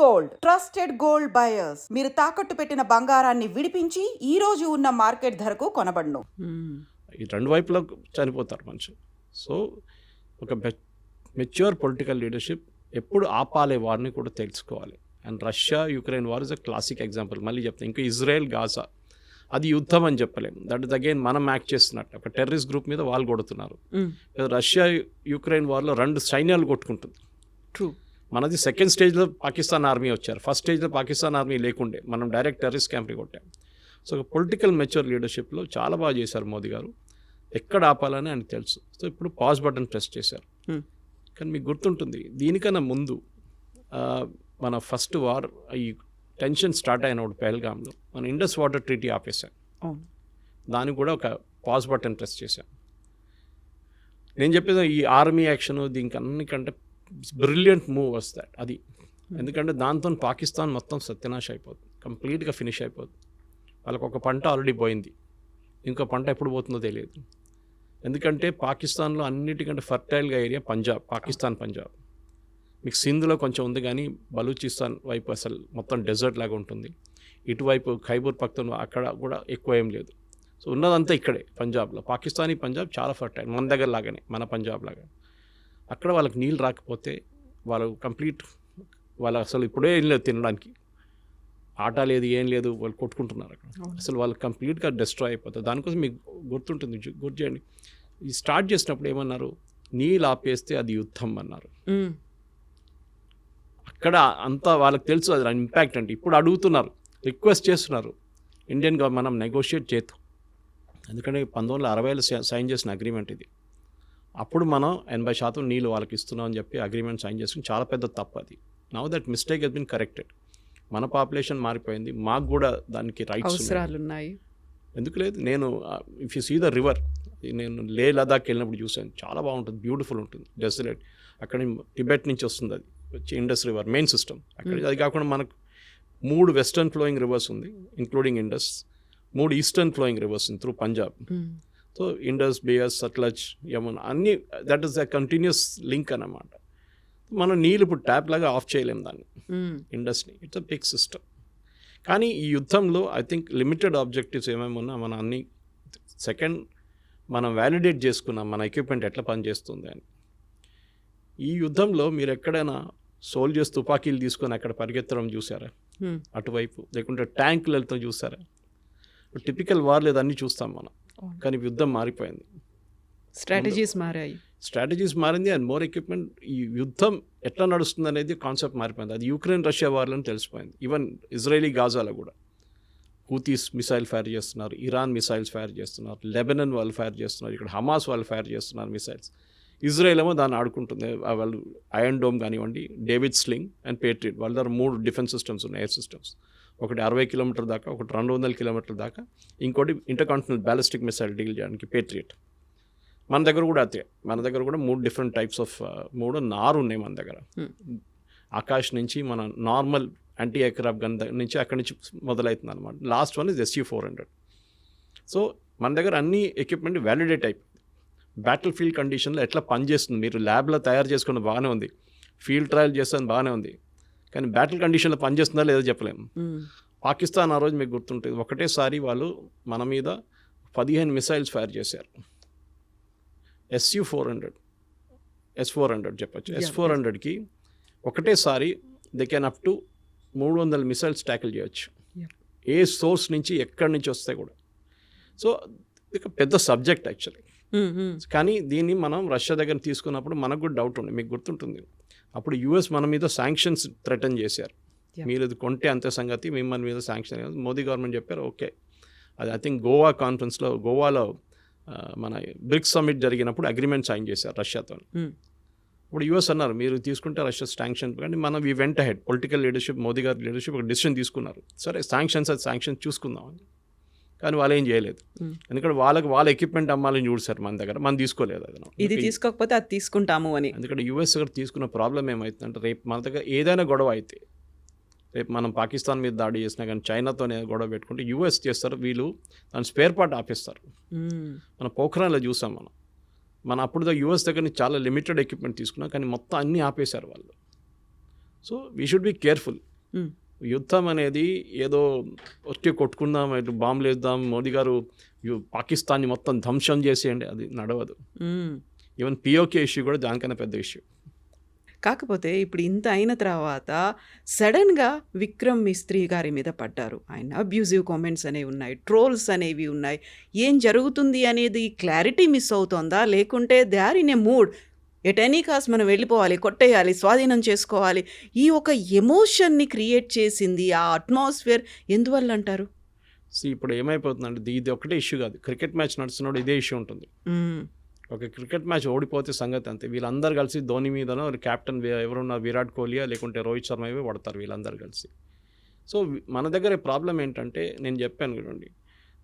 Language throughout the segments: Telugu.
గోల్డ్. Trusted gold buyers. మీరు తాకట్టు పెట్టిన బంగారాన్ని విడిపించి ఈ రోజు ఉన్న మార్కెట్ ధరకు కొనబడును. ఈ రెండు వైపులా చనిపోతారు మనుషులు. సో ఒక మెచ్యూర్ పొలిటికల్ లీడర్షిప్ ఎప్పుడు ఆపాలే వారిని కూడా తెలుసుకోవాలి. And Russia Ukraine war is a classic example. మళ్ళీ చెప్తాను ఇంకా ఇజ్రాయెల్ గాజా. అది యుద్ధం అని చెప్పలేము. దట్ ఇస్ అగైన్ మనం యాక్ట్ చేస్తున్నట్టు. ఒక టెర్రరిస్ట్ గ్రూప్ మీద వాళ్ళు కొడుతున్నారు. రష్యా యుక్రెయిన్ వార్లో రెండు సైన్యాలు కొట్టుకుంటుంది. ట్రూ. మనది సెకండ్ స్టేజ్లో పాకిస్తాన్ ఆర్మీ వచ్చారు. ఫస్ట్ స్టేజ్లో పాకిస్తాన్ ఆర్మీ లేకుండే. మనం డైరెక్ట్ టెర్రరిస్ట్ క్యాంప్ని కొట్టాం. సో పొలిటికల్ మెచ్యూర్ లీడర్షిప్లో చాలా బాగా చేశారు మోదీ గారు. ఎక్కడ ఆపాలని ఆయనకు తెలుసు. సో ఇప్పుడు పాజ్ బటన్ ప్రెస్ చేశారు. Hmm. కానీ మీకు గుర్తుంటుంది దీనికన్నా ముందు మన ఫస్ట్ వార్ ఈ టెన్షన్ స్టార్ట్ అయినప్పుడు పెహల్గామ్లో మన ఇండస్ వాటర్ ట్రీటీ ఆపేశాం. దానికి కూడా ఒక పాజ్ బటన్ ప్రెస్ చేశాం. నేను చెప్పేది ఈ ఆర్మీ యాక్షన్ దీనికి అన్నికంటే బ్రిలియంట్ మూవ్ వస్ దట్ అది ఎందుకంటే దాంతో పాకిస్తాన్ మొత్తం సత్యనాశ అయిపోతుంది. కంప్లీట్గా ఫినిష్ అయిపోతుంది. వాళ్ళకి ఒక పంట ఆల్రెడీ పోయింది. ఇంకో పంట ఎప్పుడు పోతుందో తెలియదు. ఎందుకంటే పాకిస్తాన్లో అన్నిటికంటే ఫర్టైల్గా ఏరియా పంజాబ్ పాకిస్తాన్ పంజాబ్. మీకు సింధ్లో కొంచెం ఉంది కానీ బలూచిస్తాన్ వైపు అసలు మొత్తం డెజర్ట్ లాగా ఉంటుంది. ఇటువైపు ఖైబూర్ పక్తన్ అక్కడ కూడా ఎక్కువ ఏం లేదు. సో ఉన్నదంతా ఇక్కడే పంజాబ్లో. పాకిస్తానీ పంజాబ్ చాలా ఫర్టైల్. మన దగ్గర లాగానే మన పంజాబ్ లాగా. అక్కడ వాళ్ళకి నీళ్ళు రాకపోతే వాళ్ళు కంప్లీట్ వాళ్ళు అసలు ఇప్పుడే ఏం లేదు తినడానికి. ఆట లేదు ఏం లేదు వాళ్ళు కొట్టుకుంటున్నారు అక్కడ. అసలు వాళ్ళు కంప్లీట్గా డిస్ట్రాయ్ అయిపోతారు. దానికోసం మీకు గుర్తుంటుంది గుర్తు చేయండి. ఈ స్టార్ట్ చేసినప్పుడు ఏమన్నారు? నీళ్ళు ఆపేస్తే అది యుద్ధం అన్నారు. అక్కడ అంతా వాళ్ళకి తెలుసు అది ఇంపాక్ట్ అంటే ఇప్పుడు అడుగుతున్నారు రిక్వెస్ట్ చేస్తున్నారు. ఇండియన్ గవర్నమెంట్ మనం నెగోషియేట్ చేద్దాం. ఎందుకంటే పంతొమ్మిది వందల అరవైలో సైన్ చేసిన అగ్రిమెంట్ ఇది. అప్పుడు మనం ఎనభై శాతం నీళ్ళు వాళ్ళకి ఇస్తున్నాం అని చెప్పి అగ్రిమెంట్ సైన్ చేసుకుని చాలా పెద్ద తప్పు అది. Now that mistake has been corrected మన పాపులేషన్ మారిపోయింది. మాకు కూడా దానికి రైట్స్ అవసరాలు ఉన్నాయి. ఎందుకు లేదు? నేను if you see the river నేను లే లదాఖ్ వెళ్ళినప్పుడు చూశాను. చాలా బాగుంటుంది. బ్యూటిఫుల్ ఉంటుంది. డెసలేట్ అక్కడ టిబెట్ నుంచి వస్తుంది అది. వచ్చి ఇండస్ రివర్ మెయిన్ సిస్టమ్ అక్కడ అది కాకుండా మనకు మూడు వెస్టర్న్ ఫ్లోయింగ్ రివర్స్ ఉంది ఇంక్లూడింగ్ ఇండస్ మూడు ఈస్టర్న్ ఫ్లోయింగ్ రివర్స్ ఉంది త్రూ పంజాబ్. సో ఇండస్ బియస్ సట్లజ్ యమున్ అన్ని that is the continuous link అన్నమాట. మనం నీళ్ళు ఇప్పుడు ట్యాప్ లాగా ఆఫ్ చేయలేం దాన్ని. మ్మ్. Industry it's a big system కానీ ఈ యుద్ధంలో ఐ థింక్ లిమిటెడ్ ఆబ్జెక్టివ్స్ ఏమేమి ఉన్నా మన అన్ని సెకండ్ మనం వ్యాలిడేట్ చేసుకున్నాం మన ఎక్విప్మెంట్ ఎట్లా పనిచేస్తుంది అని. ఈ యుద్ధంలో మీరు ఎక్కడైనా సోల్జర్స్ తుపాకీలు తీసుకొని అక్కడ పరిగెత్తడం చూసారా? మ్మ్. అటువైపు లేకుంటే ట్యాంకులు వెళ్తాం చూసారా? టిపికల్ వార్లు అన్నీ చూస్తాం మనం. కానీ యుద్ధం మారిపోయింది. స్ట్రాటజీస్ మారాయి. స్ట్రాటజీస్ మారింది అండ్ మోర్ ఎక్విప్మెంట్ ఈ యుద్ధం ఎట్లా నడుస్తుంది అనేది కాన్సెప్ట్ మారిపోయింది. అది యూక్రెయిన్ రష్యా వార్లని తెలిసిపోయింది. ఈవెన్ ఇజ్రాయలీ గాజాలో కూడా. హూతీస్ మిసైల్ ఫైర్ చేస్తున్నారు ఇరాన్ మిసైల్స్ ఫైర్ చేస్తున్నారు లెబనన్ వాళ్ళు ఫైర్ చేస్తున్నారు ఇక్కడ హమాస్ వాళ్ళు ఫైర్ చేస్తున్నారు మిసైల్స్ ఇజ్రాయెల్ ఏమో దాన్ని ఆడుకుంటుంది. వాళ్ళు ఐరన్ డోమ్ కానివ్వండి డేవిడ్ స్లింగ్ అండ్ పేట్రియట్ వాళ్ళ దగ్గర మూడు డిఫెన్స్ సిస్టమ్స్ ఉన్నాయి ఎయిర్ సిస్టమ్స్ ఒకటి అరవై కిలోమీటర్ దాకా ఒకటి రెండు వందల కిలోమీటర్ల దాకా ఇంకోటి ఇంటర్కాంటినల్ బ్యాలిస్టిక్ మిసైల్ డీల్ చేయడానికి పేట్రియట్ మన దగ్గర కూడా అదే. మన దగ్గర కూడా మూడు డిఫరెంట్ టైప్స్ ఆఫ్ మూడు నారు ఉన్నాయి మన దగ్గర. Hmm. ఆకాష్ నుంచి మన నార్మల్ యాంటీ ఎయిర్క్రాఫ్ట్ గన్ దగ్గర నుంచి అక్కడి నుంచి మొదలవుతుంది అనమాట last one is SU four hundred so మన దగ్గర అన్ని ఎక్విప్మెంట్ వ్యాలిడేట్ అయిపోయింది బ్యాటిల్ ఫీల్డ్ కండిషన్లో ఎట్లా పనిచేస్తుంది? మీరు ల్యాబ్లో తయారు చేసుకున్న బాగానే ఉంది. ఫీల్డ్ ట్రయల్ చేస్తుంది బాగానే ఉంది. కానీ బ్యాటిల్ కండిషన్లో పనిచేస్తుందా లేదో చెప్పలేము. పాకిస్తాన్ ఆ రోజు మీకు గుర్తుంటుంది ఒకటేసారి వాళ్ళు మన మీద పదిహేను మిసైల్స్ ఫైర్ చేశారు SU four hundred S four hundred చెప్పచ్చు ఎస్ ఫోర్. హండ్రెడ్కి ఒకటేసారి దే కెన్ అప్ టు మూడు వందల మిసైల్స్ ట్యాకిల్ చేయొచ్చు. ఏ సోర్స్ నుంచి ఎక్కడి నుంచి వస్తాయి కూడా సో ఇది పెద్ద సబ్జెక్ట్ యాక్చువల్లీ. కానీ దీన్ని మనం రష్యా దగ్గర తీసుకున్నప్పుడు మనకు కూడా డౌట్ ఉంది మీకు గుర్తుంటుంది అప్పుడు యూఎస్ మన మీద శాంక్షన్స్ థ్రెటన్ చేశారు. మీరు ఇది కొంటే అంతే సంగతి మిమ్మల్ని మీద శాంక్షన్ మోదీ గవర్నమెంట్ చెప్పారు ఓకే. అది ఐ థింక్ గోవా కాన్ఫరెన్స్లో గోవాలో మన బ్రిక్స్ సమ్మిట్ జరిగినప్పుడు అగ్రిమెంట్ సైన్ చేశారు రష్యాతో. మ్మ్. ఇప్పుడు యూఎస్ అన్నారు మీరు తీసుకుంటే రష్యా శాంక్షన్ కానీ మనం ఈ వెంట హెడ్ పొలిటికల్ లీడర్షిప్ మోదీ గారి లీడర్షిప్ ఒక డిసిషన్ తీసుకున్నారు. సరే శాంక్షన్స్ అది శాంక్షన్ చూసుకుందామని కానీ వాళ్ళు ఏం చేయలేదు. ఎందుకంటే వాళ్ళకి వాళ్ళ ఎక్విప్మెంట్ అమ్మాలని చూసారు మన దగ్గర. మనం తీసుకోలేదు అది. ఇది తీసుకోకపోతే అది తీసుకుంటాము అని. ఎందుకంటే యూఎస్ దగ్గర తీసుకున్న ప్రాబ్లం ఏమవుతుందంటే రేపు మన దగ్గర ఏదైనా గొడవ అయితే రేపు మనం పాకిస్తాన్ మీద దాడి చేసినా కానీ చైనాతో గొడవ పెట్టుకుంటే యూఎస్ చేస్తారు వీళ్ళు దాని స్పేర్ పార్ట్ ఆపేస్తారు. మన పోఖరాన్లో చూసాం మనం. మన అప్పుడు యూఎస్ దగ్గర నుంచి చాలా లిమిటెడ్ ఎక్విప్మెంట్ తీసుకున్నాం కానీ మొత్తం అన్నీ ఆపేశారు వాళ్ళు. So we should be careful. యుద్ధం అనేది ఏదో వచ్చి కొట్టుకుందాం ఇటు బాంబులు వేద్దాం మోదీ గారు యు- పాకిస్తాన్ని మొత్తం ధ్వంసం చేసేయండి అది నడవదు. ఈవెన్ పిఓకే ఇష్యూ కూడా దానికన్నా పెద్ద ఇష్యూ. కాకపోతే ఇప్పుడు ఇంత అయిన తర్వాత సడన్గా విక్రమ్ మిస్త్రీ గారి మీద పడ్డారు. ఆయన అబ్యూజివ్ కామెంట్స్ అనేవి ఉన్నాయి ట్రోల్స్ అనేవి ఉన్నాయి. ఏం జరుగుతుంది అనేది క్లారిటీ మిస్ అవుతోందా? లేకుంటే they are in a mood at any cost మనం వెళ్ళిపోవాలి కొట్టేయాలి స్వాధీనం చేసుకోవాలి. ఈ ఒక ఎమోషన్ని క్రియేట్ చేసింది ఆ అట్మాస్ఫియర్ ఎందువల్ల అంటారు? సో ఇప్పుడు ఏమైపోతుందంటే ఇది- ఒకటే ఇష్యూ కాదు. క్రికెట్ మ్యాచ్ నడుస్తున్నప్పుడు ఇదే ఇష్యూ ఉంటుంది. ఒక క్రికెట్ మ్యాచ్ ఓడిపోతే సంగతి అంతే. వీళ్ళందరూ కలిసి ధోని మీదనో కెప్టెన్ ఎవరున్నా విరాట్ కోహ్లీయా లేకుంటే రోహిత్ శర్మ ఇవే పడతారు వీళ్ళందరూ కలిసి. సో మన దగ్గర ప్రాబ్లం ఏంటంటే నేను చెప్పాను చూడండి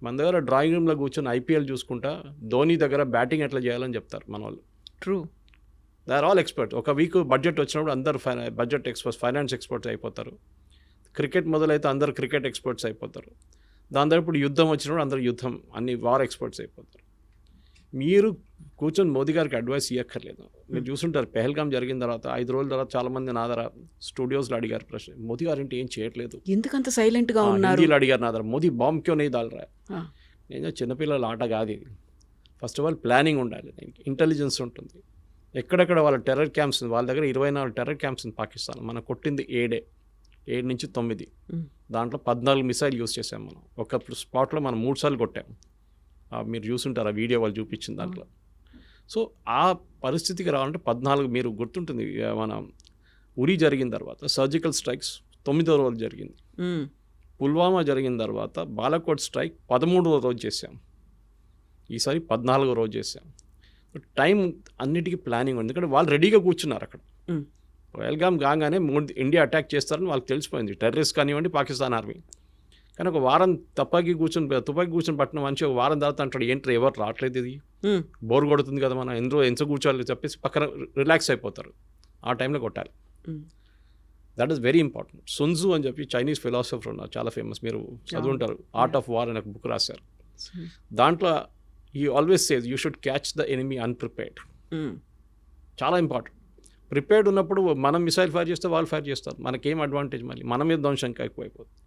మన దగ్గర డ్రాయింగ్ రూమ్లో కూర్చొని ఐపీఎల్ చూసుకుంటా ధోని దగ్గర బ్యాటింగ్ ఎట్లా చేయాలని చెప్తారు మన వాళ్ళు true. They are all expert ఒక వీక్ బడ్జెట్ వచ్చినప్పుడు అందరు ఫైనా బడ్జెట్ ఎక్స్పర్ట్స్ ఫైనాన్స్ ఎక్స్పర్ట్స్ అయిపోతారు. క్రికెట్ మొదలైతే అందరు క్రికెట్ ఎక్స్పర్ట్స్ అయిపోతారు. దాని తర్వాత ఇప్పుడు యుద్ధం వచ్చినప్పుడు అందరు యుద్ధం అన్ని వార్ ఎక్స్పర్ట్స్ అయిపోతారు. మీరు కూర్చొని మోదీ గారికి అడ్వైస్ ఇవ్వక్కర్లేదు మీరు చూసుంటారు పెహల్గామ్ జరిగిన తర్వాత ఐదు రోజుల తర్వాత చాలామంది నా దగ్గర స్టూడియోస్లో అడిగారు ప్రశ్న మోదీ గారు ఏంటి ఏం చేయట్లేదు? ఎందుకంత సైలెంట్గా ఉన్నారు? అడిగారు నా దగ్గర మోదీ బాంబ్ క్యో నెయ్యి. నేను చిన్నపిల్లల ఆట కాదు ఇది. ఫస్ట్ ఆఫ్ ఆల్ ప్లానింగ్ ఉండాలి. దీనికి ఇంటెలిజెన్స్ ఉంటుంది. ఎక్కడెక్కడ వాళ్ళ టెర్రర్ క్యాంప్స్ వాళ్ళ దగ్గర ఇరవై నాలుగు టెర్రర్ క్యాంప్స్ ఉంది పాకిస్తాన్ మనం కొట్టింది ఏడే ఏడు నుంచి తొమ్మిది. దాంట్లో పద్నాలుగు మిసైల్ యూస్ చేసాం మనం. ఒక స్పాట్లో మనం మూడు సార్లు కొట్టాం. మీరు చూసుంటారు ఆ వీడియో వాళ్ళు చూపించిన దాంట్లో. సో ఆ పరిస్థితికి రావాలంటే పద్నాలుగు మీరు గుర్తుంటుంది మన ఉరి జరిగిన తర్వాత సర్జికల్ స్ట్రైక్స్ తొమ్మిదో రోజు జరిగింది. పుల్వామా జరిగిన తర్వాత బాలకోట్ స్ట్రైక్ పదమూడవ రోజు చేశాం. ఈసారి పద్నాలుగో రోజు చేశాం. టైం అన్నిటికీ ప్లానింగ్ ఉంది. ఎందుకంటే వాళ్ళు రెడీగా కూర్చున్నారు అక్కడ. మ్. పహల్గామ్ కాగానే మూడు ఇండియా అటాక్ చేస్తారని వాళ్ళకి తెలిసిపోయింది. టెర్రరిస్ట్ కానివ్వండి పాకిస్తాన్ ఆర్మీ. కానీ ఒక వారం తప్పాకి కూర్చొని తుపాకి కూర్చొని పట్టిన మంచి ఒక వారం తర్వాత అంటాడు ఏంటి ఎవరు రావట్లేదు ఇది. బోర్ కొడుతుంది కదా మనం ఎంతో ఎంత కూర్చోవాలి చెప్పేసి పక్కన రిలాక్స్ అయిపోతారు. ఆ టైంలో కొట్టాలి. That is very important Sun Tzu అని చెప్పి చైనీస్ ఫిలాసఫర్ ఉన్నారు చాలా ఫేమస్ మీరు చదువుంటారు. ఆర్ట్ ఆఫ్ వార్ అనే ఒక బుక్ రాశారు. దాంట్లో ఈ always says you should catch the enemy unprepared. చాలా ఇంపార్టెంట్ ప్రిపేర్డ్ ఉన్నప్పుడు మనం మిసైల్ ఫైర్ చేస్తే వాళ్ళు ఫైర్ చేస్తారు. మనకేం అడ్వాంటేజ్ మళ్ళీ? మన మీద ధ్వంసం ఎక్కువైపోతుంది.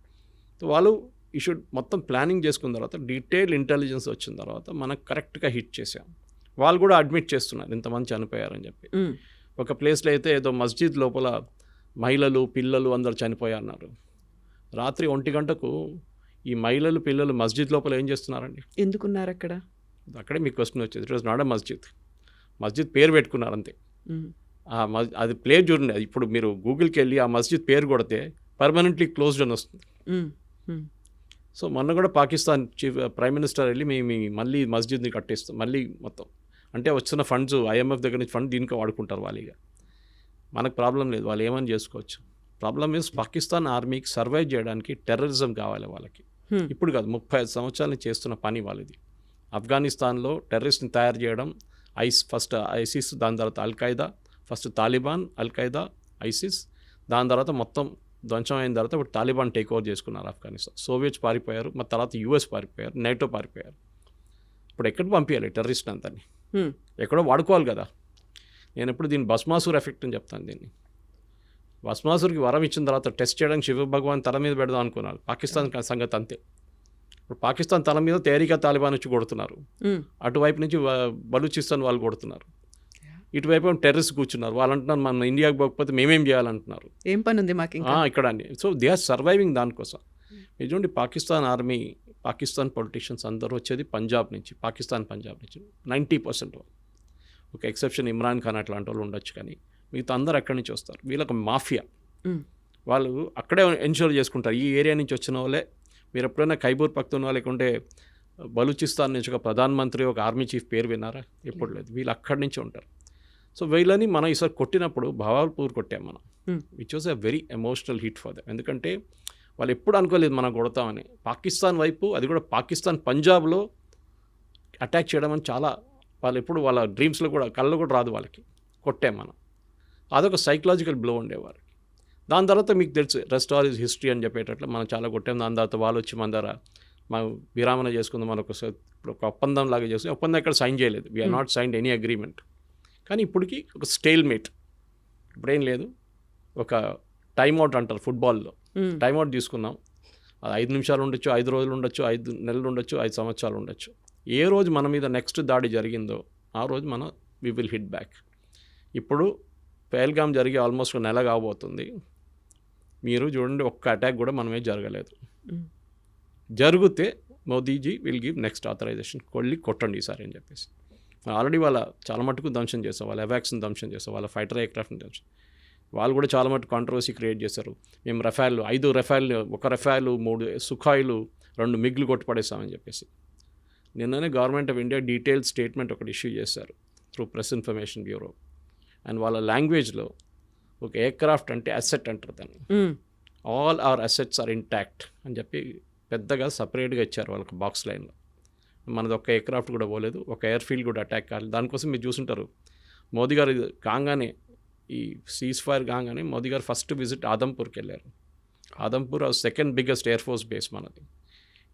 సో వాళ్ళు ఈ షుడ్ మొత్తం ప్లానింగ్ చేసుకున్న తర్వాత డీటెయిల్ ఇంటెలిజెన్స్ వచ్చిన తర్వాత మనకు కరెక్ట్గా హిట్ చేసాం. వాళ్ళు కూడా అడ్మిట్ చేస్తున్నారు ఇంతమంది చనిపోయారని చెప్పి. మ్మ్. ఒక ప్లేస్లో అయితే ఏదో మస్జిద్ లోపల మహిళలు పిల్లలు అందరు చనిపోయారన్నారు. రాత్రి ఒంటి గంటకు ఈ మహిళలు పిల్లలు మస్జిద్ లోపల ఏం చేస్తున్నారండి? ఎందుకున్నారు అక్కడ అక్కడే మీకు క్వశ్చన్ వచ్చేది. ఇట్ వాజ్ నాట్ అ మస్జిద్. మస్జిద్ పేరు పెట్టుకున్నారు అంతే. ఆ మస్ అది ప్లేస్ చూడండి అది. ఇప్పుడు మీరు గూగుల్కి వెళ్ళి ఆ మస్జిద్ పేరు కొడితే పర్మనెంట్లీ క్లోజ్డ్ అని వస్తుంది. సో మొన్న కూడా పాకిస్తాన్ చీఫ్ ప్రైమ్ మినిస్టర్ వెళ్ళి మేము ఈ మళ్ళీ మస్జిద్ని కట్టేస్తాం మళ్ళీ మొత్తం. అంటే వచ్చిన ఫండ్స్ ఐఎంఎఫ్ దగ్గర నుంచి ఫండ్ దీనికి వాడుకుంటారు వాళ్ళిగా మనకు ప్రాబ్లం లేదు. వాళ్ళు ఏమని చేసుకోవచ్చు? ప్రాబ్లం ఇస్ పాకిస్తాన్ ఆర్మీకి సర్వైవ్ చేయడానికి టెర్రరిజం కావాలి వాళ్ళకి. ఇప్పుడు కాదు ముప్పై ఐదు సంవత్సరాల చేస్తున్న పని వాళ్ళది. ఆఫ్ఘనిస్తాన్లో టెర్రరిస్ట్ని తయారు చేయడం ఐస్ ఫస్ట్ ఐసిస్ దాని తర్వాత al Qaeda first Taliban al Qaeda ISIS దాని తర్వాత మొత్తం ధ్వంసం అయిన తర్వాత ఇప్పుడు తాలిబాన్ టేక్ ఓవర్ చేసుకున్నారు ఆఫ్ఘనిస్తాన్. సోవియట్స్ పారిపోయారు మరి తర్వాత యూఎస్ పారిపోయారు నేటో పారిపోయారు. ఇప్పుడు ఎక్కడ పంపించాలి టెర్రరిస్ట్ అంతని. ఎక్కడో వాడుకోవాలి కదా. నేను ఎప్పుడు దీన్ని భస్మాసుర్ ఎఫెక్ట్ అని చెప్తాను దీన్ని. భస్మాసుర్కి వరం ఇచ్చిన తర్వాత టెస్ట్ చేయడానికి శివ భగవాన్ తల మీద పెడదాం అనుకున్నారు. పాకిస్తాన్ సంగతి అంతే. ఇప్పుడు పాకిస్తాన్ తల మీద తేరిక తాలిబాన్ వచ్చి కొడుతున్నారు. అటువైపు నుంచి బలూచిస్తాన్ వాళ్ళు కొడుతున్నారు. ఇటువైపు ఏమో టెర్రరిస్ట్ కూర్చున్నారు. వాళ్ళు అంటున్నారు మనం ఇండియాకి పోకపోతే మేమేం చేయాలంటున్నారు. ఏం పని ఉంది మాకు ఇక్కడ అండి. సో దే ఆర్ సర్వైవింగ్ దానికోసం. చూడండి పాకిస్తాన్ ఆర్మీ పాకిస్తాన్ పొలిటీషియన్స్ అందరూ వచ్చేది పంజాబ్ నుంచి పాకిస్తాన్ పంజాబ్ నుంచి. నైంటీ పర్సెంట్ ఒక ఎక్సెప్షన్ ఇమ్రాన్ ఖాన్ అట్లాంటి వాళ్ళు ఉండొచ్చు కానీ మిగతా అందరు అక్కడి నుంచి వస్తారు? వీళ్ళకి మాఫియా. వాళ్ళు అక్కడే ఎన్షూర్ చేసుకుంటారు. ఈ ఏరియా నుంచి వచ్చిన వాళ్ళే మీరు ఎప్పుడైనా ఖైబూర్ పఖ్తూన్వా లేకుంటే బలూచిస్తాన్ నుంచి ఒక ప్రధానమంత్రి ఒక ఆర్మీ చీఫ్ పేరు విన్నారా? ఎప్పుడు లేదు. వీళ్ళు అక్కడి నుంచి ఉంటారు. సో వీళ్ళని మనం ఈసారి కొట్టినప్పుడు భవాల్పూర్ కొట్టాం మనం. Which was a very emotional hit for them ఎందుకంటే వాళ్ళు ఎప్పుడు అనుకోలేదు మనం కొడతామని. పాకిస్తాన్ వైపు అది కూడా పాకిస్తాన్ పంజాబ్లో అటాక్ చేయడం అని చాలా వాళ్ళు ఎప్పుడు వాళ్ళ డ్రీమ్స్లో కూడా కళ్ళు కూడా రాదు వాళ్ళకి. కొట్టాం మనం. అదొక సైకలాజికల్ బ్లో ఉండేవారు. దాని తర్వాత మీకు తెలుసు రెస్ట్ ఆల్ ఇస్ హిస్టరీ అని చెప్పేటట్లు మనం చాలా కొట్టాం. దాని తర్వాత వాళ్ళు వచ్చి మన దగ్గర మనం విరామణ చేసుకుందాం మనం ఒక స- ఇప్పుడు ఒక ఒప్పందం లాగా చేసి ఒప్పందం ఎక్కడ సైన్ చేయలేదు. We are not signed any agreement కానీ ఇప్పటికి ఒక స్టేల్ మేట్ ఇప్పుడేం లేదు. ఒక టైం అవుట్ అంటారు ఫుట్బాల్లో ఉమ్, టైం అవుట్ తీసుకున్నాం అది ఐదు నిమిషాలు ఉండొచ్చు ఐదు రోజులు ఉండొచ్చు ఐదు నెలలు ఉండొచ్చు ఐదు సంవత్సరాలు ఉండొచ్చు. ఏ రోజు మన మీద నెక్స్ట్ దాడి జరిగిందో ఆ రోజు మనం వి విల్ హిట్ బ్యాక్ ఇప్పుడు పేల్గామ్ జరిగి ఆల్మోస్ట్ నెల కాబోతుంది. మీరు చూడండి ఒక్క అటాక్ కూడా మనమే జరగలేదు. జరిగితే Modiji will give next authorization. కొళ్ళి కొట్టండి ఈసారి అని చెప్పేసి. ఆల్రెడీ వాళ్ళ చాలా మటుకు ధ్వంసం చేస్తాం వాళ్ళ ఎవాక్స్ని ధ్వంసం చేస్తాం వాళ్ళ ఫైటర్ ఎయిర్క్రాఫ్ట్ని ధ్వంసం వాళ్ళు కూడా చాలా మటుకు కాంట్రవర్సీ క్రియేట్ చేశారు. మేము రఫాల్ ఐదు రఫాల్ ఒక రఫాల్ మూడు సుఖాయిలు రెండు మిగ్లు కొట్టుపడేస్తామని చెప్పేసి. నిన్ననే government of India detail statement ఒకటి ఇష్యూ చేశారు through press information bureau and వాళ్ళ లాంగ్వేజ్లో ఒక ఎయిర్క్రాఫ్ట్ అంటే అసెట్ అంటారు దాన్ని. All our assets are intact అని చెప్పి పెద్దగా సపరేట్గా ఇచ్చారు వాళ్ళకి బాక్స్ లైన్లో. మనది ఒక ఎయిర్క్రాఫ్ట్ కూడా పోలేదు ఒక ఎయిర్ ఫీల్డ్ కూడా అటాక్ కాలేదు. దానికోసం మీరు చూసుంటారు మోదీ గారు కాగానే ఈ సీజ్ ఫైర్ కాగానే మోదీ గారు ఫస్ట్ విజిట్ ఆదంపూర్కి వెళ్ళారు. Adampur second biggest air force base మనది.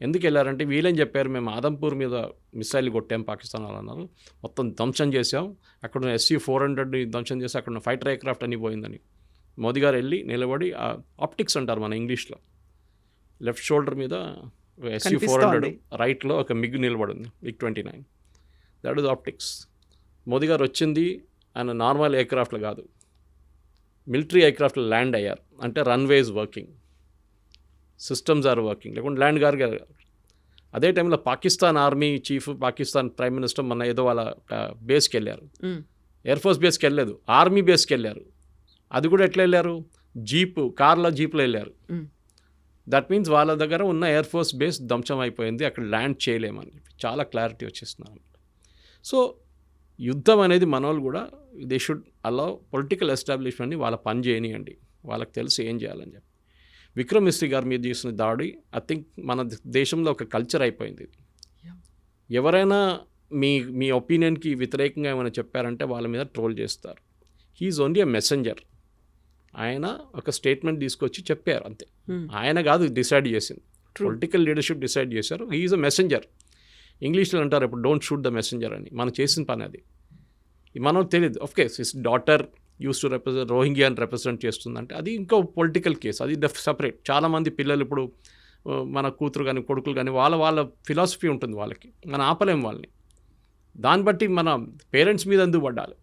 ఎందుకు వెళ్ళారంటే వీళ్ళేం చెప్పారు మేము ఆదంపూర్ మీద మిసైల్ కొట్టాం పాకిస్తాన్ వాళ్ళు అన్నారు మొత్తం ధ్వంసం చేసాం అక్కడ ఎస్సీ ఫోర్ హండ్రెడ్ని ధ్వంసం చేసి అక్కడ ఉన్న ఫైటర్ ఎయిర్క్రాఫ్ట్ అని పోయిందని. మోదీ గారు వెళ్ళి నిలబడి ఆప్టిక్స్ అంటారు మన ఇంగ్లీష్లో. లెఫ్ట్ షోల్డర్ మీద ఎస్యూ ఫోర్ హండ్రెడ్. రైట్లో ఒక మిగ్ నిలబడి ఉంది MiG twenty nine. That is optics Modi garu వచ్చింది ఆయన నార్మల్ ఎయిర్క్రాఫ్ట్లో కాదు. మిలిటరీ ఎయిర్క్రాఫ్ట్లో ల్యాండ్ అయ్యారు. అంటే runways working. Systems are working లేకుంటే ల్యాండ్ గారు అదే టైంలో Pakistan army chief Pakistan prime minister మన ఏదో వాళ్ళ బేస్కి వెళ్ళారు. ఎయిర్ ఫోర్స్ బేస్కి వెళ్ళలేదు. ఆర్మీ బేస్కి వెళ్ళారు. అది కూడా ఎట్లా వెళ్ళారు? జీపు కార్లో జీప్లో వెళ్ళారు. దట్ మీన్స్ వాళ్ళ దగ్గర ఉన్న ఎయిర్ ఫోర్స్ బేస్ ధ్వంసం అయిపోయింది. అక్కడ ల్యాండ్ చేయలేమని చెప్పి చాలా క్లారిటీ వచ్చేస్తున్నారు. సో యుద్ధం అనేది మన వాళ్ళు కూడా దే షుడ్ అలా పొలిటికల్ ఎస్టాబ్లిష్మెంట్ని వాళ్ళ పని చేయనియండి. వాళ్ళకి తెలిసి ఏం చేయాలని చెప్పి. విక్రమ్ మిస్త్రీ గారి మీద చేసిన దాడి ఐ థింక్ మన దేశంలో ఒక కల్చర్ అయిపోయింది. ఎవరైనా మీ మీ ఒపీనియన్కి వ్యతిరేకంగా ఏమైనా చెప్పారంటే వాళ్ళ మీద ట్రోల్ చేస్తారు. హీఈస్ ఓన్లీ ఎ మెసెంజర్ ఆయన ఒక స్టేట్మెంట్ తీసుకొచ్చి చెప్పారు అంతే. Hmm. ఆయన కాదు డిసైడ్ చేసింది. పొలిటికల్ లీడర్షిప్ డిసైడ్ చేశారు. హీఈస్ అ మెసెంజర్ ఇంగ్లీష్లో అంటారు ఇప్పుడు డోంట్ షూట్ ద మెసెంజర్ అని. మనం చేసిన పని అది. మనం తెలియదు. Of case his daughter use to represent రోహింగ్యాని represent చేస్తుందంటే అది ఇంకో పొలిటికల్ కేసు అది సపరేట్ చాలామంది పిల్లలు ఇప్పుడు మన కూతురు కానీ కొడుకులు కానీ వాళ్ళ వాళ్ళ ఫిలాసఫీ ఉంటుంది వాళ్ళకి. మనం ఆపలేం వాళ్ళని. దాన్ని బట్టి మన పేరెంట్స్ మీద ఎందుకు పడ్డాలి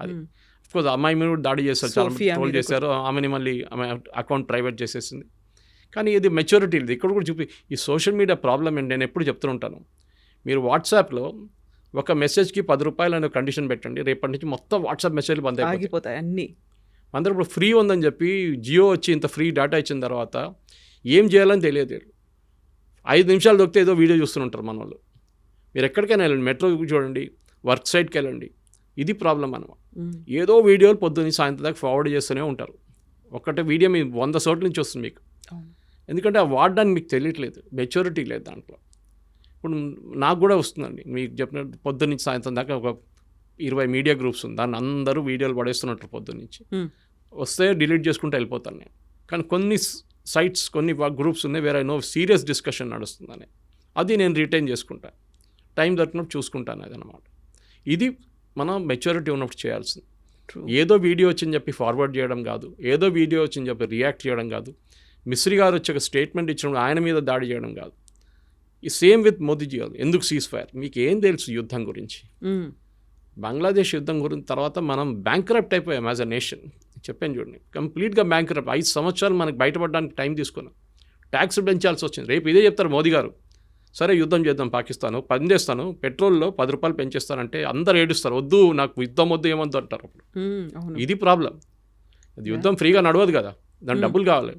అది. ఉమ్. కోర్స్ అమ్మాయి మీద దాడి చేశారు చాలా ట్రోల్ చేశారు. ఆమెని మళ్ళీ ఆమె అకౌంట్ ప్రైవేట్ చేసేసింది. కానీ ఇది మెచ్యూరిటీ లేదు. ఇక్కడ కూడా చూపి ఈ సోషల్ మీడియా ప్రాబ్లం ఏంటి? నేను ఎప్పుడు చెప్తూ ఉంటాను. మీరు వాట్సాప్లో ఒక మెసేజ్కి పది రూపాయలు అనే కండిషన్ పెట్టండి. రేపటి నుంచి మొత్తం వాట్సాప్ మెసేజ్లు బంద్ అయిపోతాయి. ఆగిపోతాయి అన్ని. అందరూ ఇప్పుడు ఫ్రీ ఉందని చెప్పి జియో వచ్చి ఇంత ఫ్రీ డేటా ఇచ్చిన తర్వాత ఏం చేయాలని తెలియదు ఐదు నిమిషాలు దొరికితే ఏదో వీడియో చూస్తుంటారు మన వాళ్ళు మీరు ఎక్కడికైనా వెళ్ళండి. మెట్రో చూడండి. వర్క్ సైట్కి వెళ్ళండి. ఇది ప్రాబ్లం అనమాట ఏదో వీడియోలు పొద్దున్న సాయంత్రం దాకా ఫార్వర్డ్ చేస్తూనే ఉంటారు. ఒకటే వీడియో మీ వంద చోట్ల నుంచి వస్తుంది మీకు. ఎందుకంటే ఆ వాడడానికి మీకు తెలియట్లేదు. మెచ్యూరిటీ లేదు దాంట్లో. ఇప్పుడు నాకు కూడా వస్తుందండి. మీకు చెప్పినట్టు పొద్దున్న నుంచి సాయంత్రం దాకా ఒక ఇరవై మీడియా గ్రూప్స్ ఉంది. దాన్ని అందరూ వీడియోలు పడేస్తున్నట్టు పొద్దున్న నుంచి. వస్తే డిలీట్ చేసుకుంటూ వెళ్ళిపోతాను నేను. కానీ కొన్ని సైట్స్ కొన్ని గ్రూప్స్ ఉన్నాయి వేరే నో సీరియస్ డిస్కషన్ నడుస్తుందని. అది నేను రిటైన్ చేసుకుంటా. టైం దొరికినప్పుడు చూసుకుంటాను అది అనమాట ఇది మనం మెచ్యూరిటీ ఉన్నప్పుడు చేయాల్సింది. ఏదో వీడియో వచ్చింది చెప్పి ఫార్వర్డ్ చేయడం కాదు. ఏదో వీడియో వచ్చింది చెప్పి రియాక్ట్ చేయడం కాదు. మిస్రి గారు వచ్చి ఒక స్టేట్మెంట్ ఇచ్చినప్పుడు ఆయన మీద దాడి చేయడం కాదు. ఈ సేమ్ విత్ మోదీజీ ఎందుకు సీజ్ ఫైర్ మీకు ఏం తెలుసు యుద్ధం గురించి? బంగ్లాదేశ్ యుద్ధం గురించి తర్వాత మనం బ్యాంక్రప్ట్ అయిపోయాం యాజ్ అ నేషన్ చెప్పాను చూడండి. కంప్లీట్గా బ్యాంక్రప్ట్ ఐదు సంవత్సరాలు మనకు బయటపడడానికి టైం తీసుకున్నాం. ట్యాక్స్ పెంచాల్సి వచ్చింది. రేపు ఇదే చెప్తారు మోదీ గారు. సరే యుద్ధం చేద్దాం పాకిస్తాను. పని చేస్తాను పెట్రోల్లో పది రూపాయలు పెంచేస్తానంటే అందరు ఏడుస్తారు. వద్దు నాకు యుద్ధం వద్దు ఏమొద్దు అంటారు అప్పుడు. ఇది ప్రాబ్లం అది యుద్ధం ఫ్రీగా నడవదు కదా. దానికి డబ్బులు కావాలి.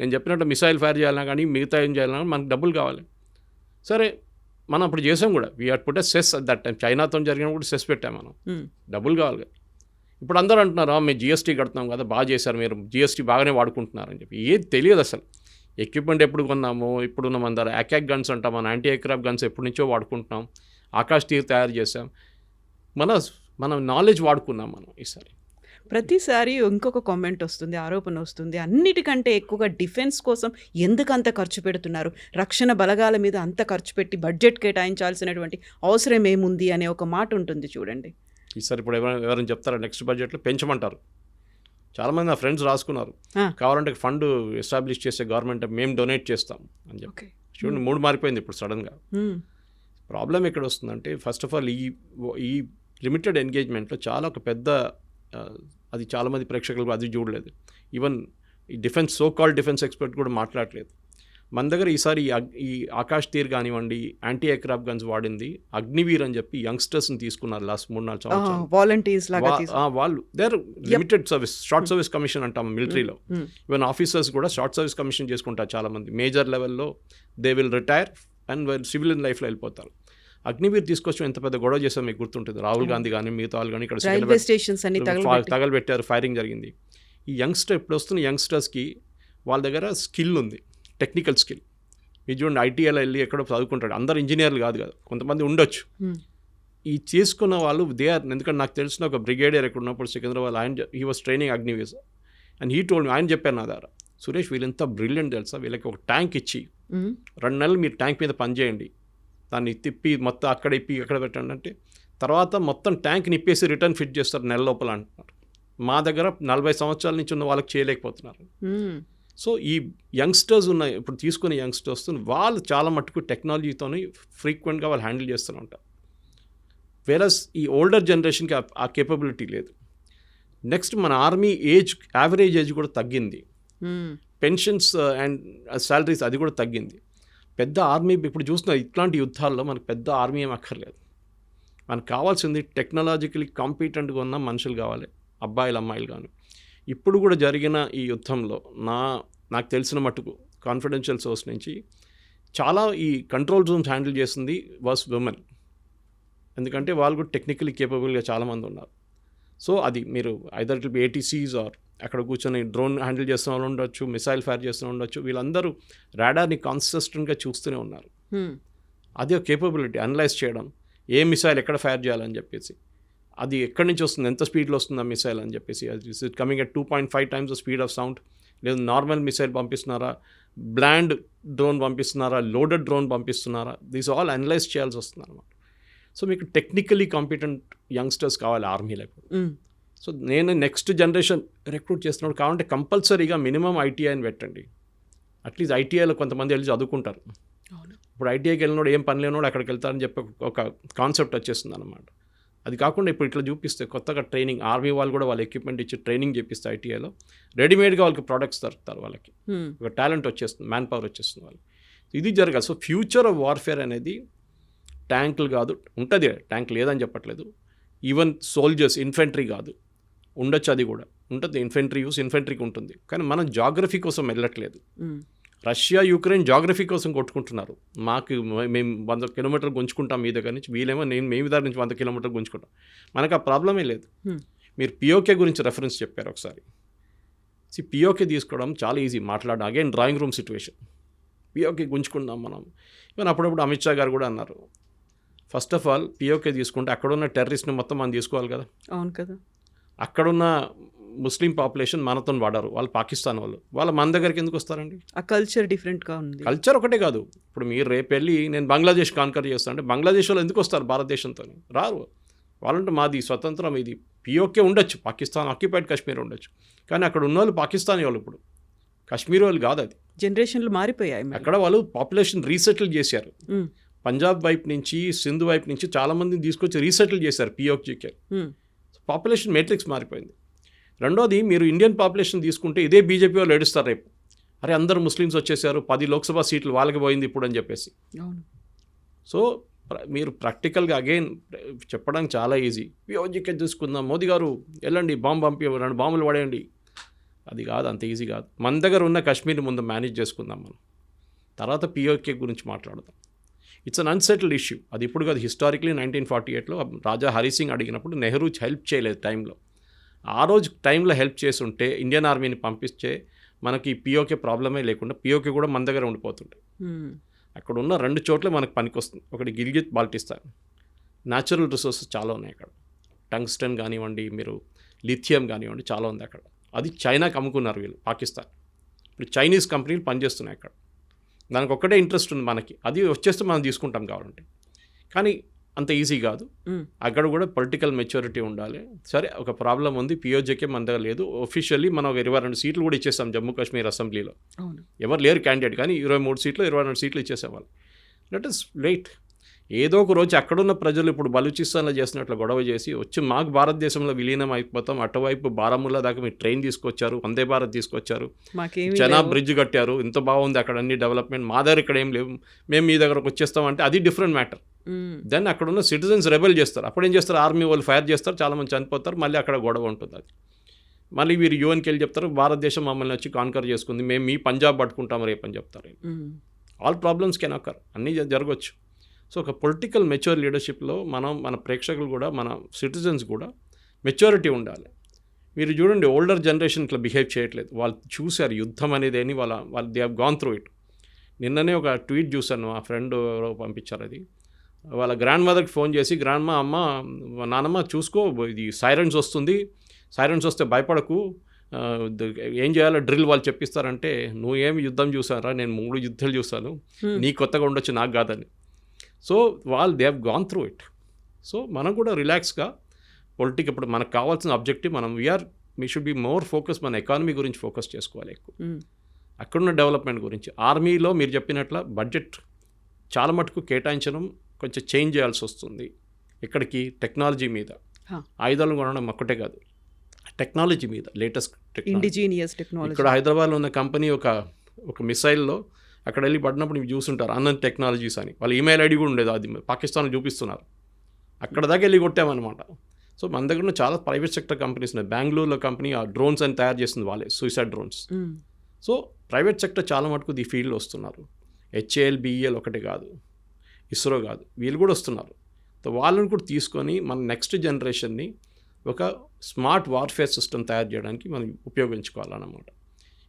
నేను చెప్పినట్టు మిసైల్ ఫైర్ చేయాలన్నా కానీ మిగతా ఏం చేయాలన్నా మనకు డబ్బులు కావాలి. సరే మనం అప్పుడు చేసాం కూడా. We at put cess at that time చైనాతో జరిగినప్పుడు సెస్ పెట్టాం మనం. డబ్బులు కావాలి. కదా. ఇప్పుడు అందరూ అంటున్నారు "ఆ, మేము జిఎస్టీ కడుతున్నాం కదా బాగా చేశారు మీరు. జిఎస్టీ బాగానే వాడుకుంటున్నారని చెప్పి. ఏది తెలియదు అసలు. ఎక్విప్మెంట్ ఎప్పుడు కొన్నాము? ఇప్పుడున్న మన దగ్గర అకాక్ గన్స్ అంటాం మన యాంటీ ఎయిర్క్రాఫ్ట్ గన్స్ ఎప్పటి నుంచో వాడుకుంటున్నాం. ఆకాష్ తీర్ తయారు చేసాం మన మన నాలెడ్జ్ వాడుకున్నాం మనం ఈసారి. ప్రతిసారి ఇంకొక కామెంట్ వస్తుంది ఆరోపణ వస్తుంది. అన్నిటికంటే ఎక్కువగా డిఫెన్స్ కోసం ఎందుకు అంత ఖర్చు పెడుతున్నారు? రక్షణ బలగాల మీద అంత ఖర్చు పెట్టి బడ్జెట్ కేటాయించాల్సినటువంటి అవసరం ఏముంది అనే ఒక మాట ఉంటుంది చూడండి. ఈసారి ఇప్పుడు ఎవరైనా ఎవరైనా చెప్తారా? నెక్స్ట్ బడ్జెట్లో పెంచమంటారు. చాలామంది నా ఫ్రెండ్స్ రాసుకున్నారు. కావాలంటే ఫండ్ ఎస్టాబ్లిష్ చేసే గవర్నమెంట్ మేము డొనేట్ చేస్తాం అని చెప్పి. చూడండి మూడు మారిపోయింది ఇప్పుడు సడన్గా. ప్రాబ్లం ఎక్కడ వస్తుందంటే ఫస్ట్ ఆఫ్ ఆల్ ఈ ఈ లిమిటెడ్ ఎంగేజ్మెంట్లో చాలా ఒక పెద్ద అది చాలామంది ప్రేక్షకులు అది చూడలేదు. ఈవెన్ ఈ defence so called defence expert కూడా మాట్లాడలేదు. మన దగ్గర ఈసారి ఈ ఆకాష్ తీర్ కానివ్వండి యాంటీ ఎయిర్క్రాఫ్ట్ గన్స్ వాడింది అగ్నివీర్ అని చెప్పి యంగ్స్టర్స్ని తీసుకున్నారు లాస్ట్ మూడు నాలుగు సంవత్సరాలు. వాలంటీర్స్ వాళ్ళు their limited service short service commission అంటాం మిలిటరీలో. ఈవెన్ ఆఫీసర్స్ కూడా షార్ట్ సర్వీస్ కమిషన్ చేసుకుంటారు చాలామంది. మేజర్ లెవెల్లో they will retire and civilian లైఫ్లో వెళ్ళిపోతారు. అగ్నివీర్ తీసుకొచ్చి ఎంత పెద్ద గొడవ చేసాం మీకు గుర్తుంటుంది. రాహుల్ గాంధీ కానీ మిగతా వాళ్ళు కానీ ఇక్కడ రైల్వే స్టేషన్స్ తగలబెట్టారు ఫైరింగ్ జరిగింది. ఈ యంగ్స్టర్ ఇప్పుడు వస్తున్న యంగ్స్టర్స్కి వాళ్ళ దగ్గర స్కిల్ ఉంది టెక్నికల్ స్కిల్. ఇది చూడండి ఐటీఐలో వెళ్ళి ఎక్కడో చదువుకుంటాడు. అందరు ఇంజనీర్లు కాదు కదా కొంతమంది ఉండొచ్చు. ఈ చేసుకున్న వాళ్ళు దే ఆర్ ఎందుకంటే నాకు తెలిసిన ఒక బ్రిగేడియర్ ఎక్కడ ఉన్నప్పుడు సికింద్రాబాద్ ఆయన he was training Agniveers and he told ఆయన చెప్పారు నా దగ్గర సురేష్ వీళ్ళంతా బ్రిలియంట్ తెలుసా? వీళ్ళకి ఒక ట్యాంక్ ఇచ్చి. రెండు నెలలు మీరు ట్యాంక్ మీద పనిచేయండి. దాన్ని తిప్పి మొత్తం అక్కడ ఇప్పి ఇక్కడ పెట్టండి అంటే తర్వాత మొత్తం ట్యాంక్ నిప్పేసి రిటర్న్ ఫిట్ చేస్తారు నెల లోపల అంటున్నారు. మా దగ్గర నలభై సంవత్సరాల నుంచి ఉన్న వాళ్ళకి చేయలేకపోతున్నారు. సో ఈ యంగ్స్టర్స్ ఉన్న ఇప్పుడు తీసుకునే యంగ్స్టర్స్ వాళ్ళు చాలా మట్టుకు టెక్నాలజీతోని ఫ్రీక్వెంట్గా వాళ్ళు హ్యాండిల్ చేస్తూనే ఉంటారు. వేరస్ ఈ ఓల్డర్ జనరేషన్కి ఆ- కేపబిలిటీ లేదు. నెక్స్ట్ మన ఆర్మీ ఏజ్ యావరేజ్ ఏజ్ కూడా తగ్గింది. పెన్షన్స్ అండ్ శాలరీస్ అది కూడా తగ్గింది. పెద్ద ఆర్మీ ఇప్పుడు చూస్తున్న ఇట్లాంటి యుద్ధాల్లో మనకు పెద్ద ఆర్మీ ఏం అక్కర్లేదు. మనకు కావాల్సింది టెక్నాలజికలీ కాంపిటెంట్గా ఉన్న మనుషులు కావాలి అబ్బాయిలు అమ్మాయిలు కానీ ఇప్పుడు కూడా జరిగిన ఈ యుద్ధంలో నా నాకు తెలిసిన మటుకు కాన్ఫిడెన్షియల్ సోర్స్ నుంచి చాలా ఈ కంట్రోల్ రూమ్స్ హ్యాండిల్ చేసింది వాస్ విమెన్ ఎందుకంటే వాళ్ళు కూడా టెక్నికలీ కేపబుల్గా చాలామంది ఉన్నారు. సో అది మీరు either it be ATCs or అక్కడ కూర్చొని డ్రోన్ హ్యాండిల్ చేస్తున్న వాళ్ళు ఉండొచ్చు మిసైల్ ఫైర్ చేస్తున్న ఉండొచ్చు వీళ్ళందరూ రాడార్ని కాన్సిస్టెంట్గా చూస్తూనే ఉన్నారు. అది ఒక కేపబిలిటీ అనలైజ్ చేయడం. ఏ మిసైల్ ఎక్కడ ఫైర్ చేయాలని చెప్పేసి. అది ఎక్కడి నుంచి వస్తుంది ఎంత స్పీడ్లో వస్తుంది ఆ మిసైల్ అని చెప్పేసి. అది it coming at two point five times speed of sound లేదు నార్మల్ మిసైల్ పంపిస్తున్నారా? బ్లాండ్ డ్రోన్ పంపిస్తున్నారా? లోడెడ్ డ్రోన్ పంపిస్తున్నారా? దీస్ ఆల్ అనలైజ్ చేయాల్సి వస్తుంది అనమాట సో మీకు టెక్నికలీ కాంపిటెంట్ యంగ్స్టర్స్ కావాలి ఆర్మీలో ఇప్పుడు. సో నేను నెక్స్ట్ జనరేషన్ రిక్రూట్ చేస్తున్నాడు కావాలంటే కంపల్సరీగా మినిమం ఐటీఐని పెట్టండి. అట్లీస్ట్ ఐటీఐలో కొంతమంది వెళ్ళి చదువుకుంటారు. ఇప్పుడు ఐటీఐకి వెళ్ళినోడు ఏం పని లేనోడు అక్కడికి వెళ్తారని చెప్పి ఒక- కాన్సెప్ట్ వచ్చేస్తుంది అనమాట అది కాకుండా ఇప్పుడు ఇట్లా చూపిస్తే కొత్తగా ట్రైనింగ్ ఆర్మీ వాళ్ళు కూడా వాళ్ళ ఎక్విప్మెంట్ ఇచ్చి ట్రైనింగ్ చేపిస్తే ఐటీఐలో రెడీమేడ్గా వాళ్ళకి ప్రోడక్ట్స్ దొరుకుతారు వాళ్ళకి. ఒక టాలెంట్ వచ్చేస్తుంది మ్యాన్ పవర్ వచ్చేస్తుంది వాళ్ళకి. ఇది జరగాలి. సో ఫ్యూచర్ ఆఫ్ వార్ఫేర్ అనేది ట్యాంకులు కాదు ఉంటుంది. ట్యాంక్ లేదని చెప్పట్లేదు. ఈవెన్ సోల్జర్స్ ఇన్ఫెంట్రీ కాదు. ఉండొచ్చు అది కూడా. ఉంటుంది. ఇన్ఫెంట్రీ యూస్ ఇన్ఫెంట్రీకి ఉంటుంది. కానీ మనం జాగ్రఫీ కోసం వెళ్ళట్లేదు. రష్యా యుక్రెయిన్ జాగ్రఫీ కోసం కొట్టుకుంటున్నారు. మాకు మేము వంద కిలోమీటర్లు గుంజుకుంటాం మీ దగ్గర నుంచి. వీళ్ళేమో నేను మేము దగ్గర నుంచి వంద కిలోమీటర్లు గుంజుకుంటాం. మనకు ఆ ప్రాబ్లమే లేదు. మీరు పిఓకే గురించి రెఫరెన్స్ చెప్పారు ఒకసారి. సి పిఓకే తీసుకోవడం చాలా ఈజీ మాట్లాడడం. Again drawing room situation POK గుంజుకుందాం మనం. ఈవెన్ అప్పుడప్పుడు అమిత్ షా గారు కూడా అన్నారు. ఫస్ట్ ఆఫ్ ఆల్ పిఓకే తీసుకుంటే అక్కడున్న టెర్రరిస్ట్ని మొత్తం మనం తీసుకోవాలి కదా. అవును కదా. అక్కడున్న ముస్లిం పాపులేషన్ మనతో వాడారు. వాళ్ళు పాకిస్తాన్ వాళ్ళు. వాళ్ళు మన దగ్గరికి ఎందుకు వస్తారండి? ఆ కల్చర్ డిఫరెంట్గా ఉంది. కల్చర్ ఒకటే కాదు. ఇప్పుడు మీరు రేపు వెళ్ళి నేను బంగ్లాదేశ్ కాన్కర్ చేస్తాను అంటే బంగ్లాదేశ్ వాళ్ళు ఎందుకు వస్తారు భారతదేశంతో రారు. వాళ్ళంటే మాది స్వతంత్రం ఇది. పిఓకే ఉండొచ్చు. పాకిస్తాన్ ఆక్యుపైడ్ కాశ్మీర్ ఉండొచ్చు. కానీ అక్కడ ఉన్న వాళ్ళు పాకిస్తానీ వాళ్ళు ఇప్పుడు. కాశ్మీర్ వాళ్ళు కాదు అది. జనరేషన్లు మారిపోయాయి మరి. అక్కడ వాళ్ళు పాపులేషన్ రీసెటిల్ చేశారు. పంజాబ్ వైపు నుంచి సింధు వైపు నుంచి చాలామందిని తీసుకొచ్చి రీసెటిల్ చేశారు పిఓకేకే మ్మ్. పాపులేషన్ మేట్రిక్స్ మారిపోయింది. రెండోది మీరు ఇండియన్ పాపులేషన్ తీసుకుంటే ఇదే బీజేపీ వాళ్ళు ఏడుస్తారు రేపు. అరే అందరు ముస్లిమ్స్ వచ్చేసారు పది లోక్సభ సీట్లు వాళ్ళకి పోయింది ఇప్పుడు అని చెప్పేసి. సో మీరు ప్రాక్టికల్గా అగైన్ చెప్పడానికి చాలా ఈజీ. పిఓజికే తీసుకుందాం మోదీ గారు వెళ్ళండి బాంబు పంపి రెండు బాంబులు పడేయండి. అది కాదు అంత ఈజీ కాదు. మన దగ్గర ఉన్న కాశ్మీర్ ముందు మేనేజ్ చేసుకుందాం మనం. తర్వాత పిఓకే గురించి మాట్లాడదాం. ఇట్స్ అన్ అన్సెటిల్డ్ ఇష్యూ అది ఇప్పుడు కాదు హిస్టారిక్లీ నైన్టీన్ ఫార్టీ ఎయిట్లో రాజా హరి సింగ్ అడిగినప్పుడు నెహ్రూ హెల్ప్ చేయలేదు టైంలో. ఆ రోజు టైంలో హెల్ప్ చేసి ఉంటే ఇండియన్ ఆర్మీని పంపిస్తే మనకి పిఓకే ప్రాబ్లమే లేకుండా పిఓకే కూడా మన దగ్గర ఉండిపోతుండే. అక్కడ ఉన్న రెండు చోట్ల మనకు పనికొస్తుంది. ఒకటి గిల్గిత్ బాల్టిస్తాన్. న్యాచురల్ రిసోర్సెస్ చాలా ఉన్నాయి అక్కడ. టంగ్స్టన్ కానివ్వండి మీరు లిథియం కానివ్వండి చాలా ఉంది అక్కడ. అది చైనాకి అమ్ముకున్నారు వీళ్ళు పాకిస్తాన్. ఇప్పుడు చైనీస్ కంపెనీలు పనిచేస్తున్నాయి అక్కడ. దానికి ఒక్కటే ఇంట్రెస్ట్ ఉంది మనకి. అది వచ్చేస్తే మనం తీసుకుంటాం కావాలంటే. కానీ అంత ఈజీ కాదు. అక్కడ కూడా పొలిటికల్ మెచ్యూరిటీ ఉండాలి. సరే ఒక ప్రాబ్లం ఉంది పిఓజేకే మన దగ్గర లేదు. ఒఫిషియల్లీ మనం ఒక ఇరవై రెండు సీట్లు కూడా ఇచ్చేస్తాం జమ్మూ కాశ్మీర్ అసెంబ్లీలో ఎవరు లేరు క్యాండిడేట్ కానీ ఇరవై మూడు సీట్లు ఇరవై రెండు సీట్లు ఇచ్చేసేవాళ్ళు. లెట్ ఇస్ వెయిట్ ఏదో ఒక రోజు అక్కడున్న ప్రజలు ఇప్పుడు బలూచిస్తాన్లో చేసినట్లు గొడవ చేసి వచ్చి మాకు భారతదేశంలో విలీనం అయిపోతాం అటువైపు బారాముల్లా దాకా మీరు ట్రైన్ తీసుకొచ్చారు వందే భారత్ తీసుకొచ్చారు చనా లేవు. బ్రిడ్జ్ కట్టారు ఇంత బాగుంది అక్కడ అన్ని డెవలప్మెంట్ మా దగ్గర ఇక్కడ ఏం లేవు మేము మీ దగ్గరకు వచ్చేస్తామంటే అది డిఫరెంట్ మ్యాటర్. దెన్ అక్కడ ఉన్న సిటిజన్స్ రెబెల్ చేస్తారు అప్పుడు ఏం చేస్తారు ఆర్మీ వాళ్ళు ఫైర్ చేస్తారు చాలా మంది చనిపోతారు మళ్ళీ అక్కడ గొడవ ఉంటుంది అది మళ్ళీ వీరు యూఎన్కి వెళ్ళి చెప్తారు భారతదేశం మమ్మల్ని వచ్చి కాన్కర్ చేసుకుంది మేము మీ పంజాబ్ పట్టుకుంటాం రేపు అని చెప్తారు. ఆల్ ప్రాబ్లమ్స్ కెన్ అక్కర్ అన్నీ జరగవచ్చు సో ఒక పొలిటికల్ మెచ్యూర్ లీడర్షిప్లో మనం మన ప్రేక్షకులు కూడా మన సిటిజన్స్ కూడా మెచ్యూరిటీ ఉండాలి. మీరు చూడండి ఓల్డర్ జనరేషన్ ఇట్లా బిహేవ్ చేయట్లేదు. వాళ్ళు చూశారు యుద్ధం అనేది అని వాళ్ళ వాళ్ళు they have gone through it. నిన్ననే ఒక ట్వీట్ చూశాను మా ఫ్రెండ్ ఎవరో పంపించారు అది. వాళ్ళ గ్రాండ్ మదర్కి ఫోన్ చేసి గ్రాండ్ మా అమ్మ నానమ్మ చూసుకో ఇది సైరన్స్ వస్తుంది. సైరన్స్ వస్తే భయపడకు. ఏం చేయాలో డ్రిల్ వాళ్ళు చెప్పిస్తారంటే నువ్వేం యుద్ధం చూసారా నేను మూడు యుద్ధాలు చూశాను. నీ కొత్తగా ఉండొచ్చు నాకు కాదని. సో వాళ్ళు they have gone through it so మనం కూడా రిలాక్స్గా పొలిటిక్ ఇప్పుడు మనకు కావాల్సిన అబ్జెక్టివ్ మనం we are me should be more focus మన ఎకానమీ గురించి ఫోకస్ చేసుకోవాలి ఎక్కువ. మ్మ్. అక్కడున్న డెవలప్మెంట్ గురించి ఆర్మీలో మీరు చెప్పినట్ల బడ్జెట్ చాలా మటుకు కేటాయించడం కొంచెం చేంజ్ చేయాల్సి వస్తుంది. ఇక్కడికి టెక్నాలజీ మీద. ఆయుధాలు కొనడం ఒక్కటే కాదు. టెక్నాలజీ మీద లేటెస్ట్ ఇండిజీనియస్ టెక్నాలజీ ఇక్కడ హైదరాబాద్లో ఉన్న కంపెనీ ఒక ఒక మిసైల్లో అక్కడ వెళ్ళి పడినప్పుడు మీరు చూసుంటారు అనంత్ టెక్నాలజీస్ అని. వాళ్ళ ఈమెయిల్ ఐడి కూడా ఉండేది అది పాకిస్తాన్లో చూపిస్తున్నారు. అక్కడ దాకా వెళ్ళి కొట్టామన్నమాట. సో మన దగ్గర ఉన్న చాలా ప్రైవేట్ సెక్టర్ కంపెనీస్ ఉన్నాయి. బెంగళూరులో కంపెనీ ఆ డ్రోన్స్ అని తయారు చేస్తుంది వాళ్ళే suicide drones. So private sector చాలా మటుకు ఈ ఫీల్డ్లో వస్తున్నారు. హెచ్ఏఎల్ బిఈఎల్ ఒకటి కాదు ఇస్రో కాదు వీళ్ళు కూడా వస్తున్నారు. సో వాళ్ళని కూడా తీసుకొని మన నెక్స్ట్ జనరేషన్ని ఒక స్మార్ట్ వార్ఫేర్ సిస్టమ్ తయారు చేయడానికి మనం ఉపయోగించుకోవాలన్నమాట.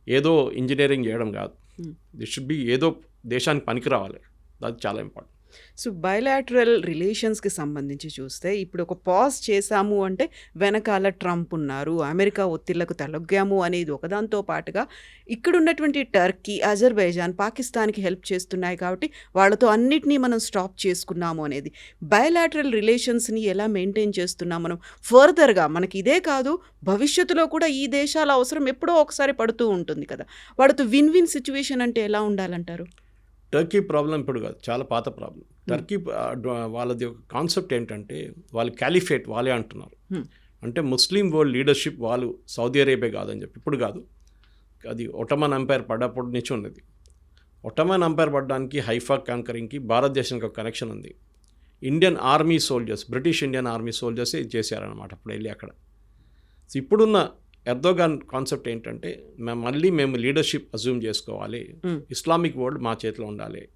ఏదో ఇంజనీరింగ్ చేయడం కాదు Hmm. దిట్ షుడ్ బి ఏదో దేశానికి పనికి రావాలి అది చాలా ఇంపార్టెంట్ సో బయలాటరల్ రిలేషన్స్కి సంబంధించి చూస్తే ఇప్పుడు ఒక పాజ్ చేశాము అంటే వెనకాల ట్రంప్ ఉన్నారు అమెరికా ఒత్తిళ్ళకు తలొగ్గాము అనేది ఒకదాంతో పాటుగా ఇక్కడ ఉన్నటువంటి టర్కీ అజర్బైజాన్ పాకిస్తాన్కి హెల్ప్ చేస్తున్నాయి కాబట్టి వాళ్ళతో అన్నిటినీ మనం స్టాప్ చేసుకున్నాము అనేది. బయలాటరల్ రిలేషన్స్ని ఎలా మెయింటైన్ చేస్తున్నాం మనం? ఫర్దర్గా మనకి ఇదే కాదు భవిష్యత్తులో కూడా ఈ దేశాల అవసరం ఎప్పుడో ఒకసారి పడుతూ ఉంటుంది కదా. వాళ్ళతో విన్ విన్ సిచ్యువేషన్ అంటే ఎలా ఉండాలంటారు? టర్కీ ప్రాబ్లం ఇప్పుడు కాదు చాలా పాత ప్రాబ్లం. టర్కీ వాళ్ళది ఒక కాన్సెప్ట్ ఏంటంటే వాళ్ళు క్యాలిఫేట్ వాళ్ళే అంటున్నారు. అంటే ముస్లిం వరల్డ్ లీడర్షిప్ వాళ్ళు సౌదీ అరేబియా కాదని చెప్పి ఇప్పుడు కాదు. అది ఒటమన్ అంపైర్ పడ్డప్పుడు నుంచి ఉన్నది. ఒటమన్ అంపైర్ పడడానికి హైఫా కాంకరింగ్కి భారతదేశానికి ఒక కనెక్షన్ ఉంది. Indian army soldiers British Indian army సోల్జర్సే చేశారనమాట అప్పుడు వెళ్ళి అక్కడ. సో ఇప్పుడున్న ఎర్దోగాన్ కాన్సెప్ట్ ఏంటంటే మేము మళ్ళీ మేము లీడర్షిప్ అజ్యూమ్ చేసుకోవాలి. Hmm. ఇస్లామిక్ వరల్డ్ మా చేతిలో ఉండాలి.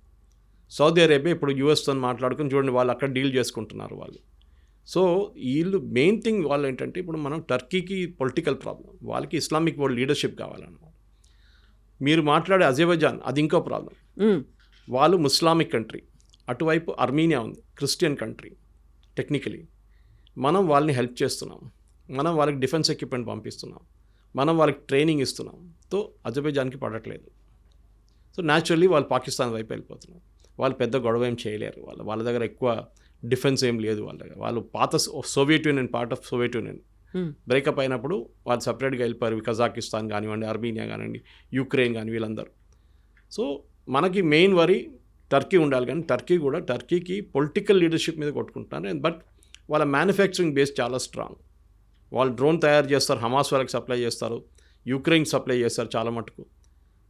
సౌదీ అరేబియా ఇప్పుడు యూఎస్తో మాట్లాడుకుని చూడండి వాళ్ళు అక్కడ డీల్ చేసుకుంటున్నారు వాళ్ళు. సో వీళ్ళు మెయిన్ థింగ్ వాళ్ళు ఏంటంటే ఇప్పుడు మనం టర్కీకి పొలిటికల్ ప్రాబ్లం వాళ్ళకి ఇస్లామిక్ వరల్డ్ లీడర్షిప్ కావాలన్నమాట. మీరు మాట్లాడే అజర్బైజాన్ అది ఇంకో ప్రాబ్లం మ్మ్. వాళ్ళు ముస్లామిక్ కంట్రీ అటువైపు అర్మీనియా ఉంది క్రిస్టియన్ కంట్రీ టెక్నికలీ మనం వాళ్ళని హెల్ప్ చేస్తున్నాం. మనం వాళ్ళకి డిఫెన్స్ ఎక్విప్మెంట్ పంపిస్తున్నాం. మనం వాళ్ళకి ట్రైనింగ్ ఇస్తున్నాం. తో అజర్బైజాన్కి పడట్లేదు. సో న్యాచురల్లీ వాళ్ళు పాకిస్తాన్ వైపు వెళ్ళిపోతున్నారు. వాళ్ళు పెద్ద గొడవ ఏం చేయలేరు. వాళ్ళు వాళ్ళ దగ్గర ఎక్కువ డిఫెన్స్ ఏం లేదు వాళ్ళ దగ్గర. వాళ్ళు పాత Soviet Union part of Soviet Union. Breakup అయినప్పుడు వాళ్ళు సపరేట్గా వెళ్ళిపోయారు. కజాకిస్తాన్ కానివ్వండి అర్మీనియా కానివ్వండి యుక్రెయిన్ కానీ వీళ్ళందరూ. సో మనకి మెయిన్ వరి టర్కీ ఉండాలి కానీ టర్కీ కూడా టర్కీకి పొలిటికల్ లీడర్షిప్ మీద కొట్టుకుంటున్నారు. బట్ వాళ్ళ మ్యానుఫ్యాక్చరింగ్ బేస్ చాలా స్ట్రాంగ్ వాళ్ళు డ్రోన్ తయారు చేస్తారు హమాస్ వాళ్ళకి సప్లై చేస్తారు యుక్రెయిన్ సప్లై చేస్తారు చాలా మటుకు.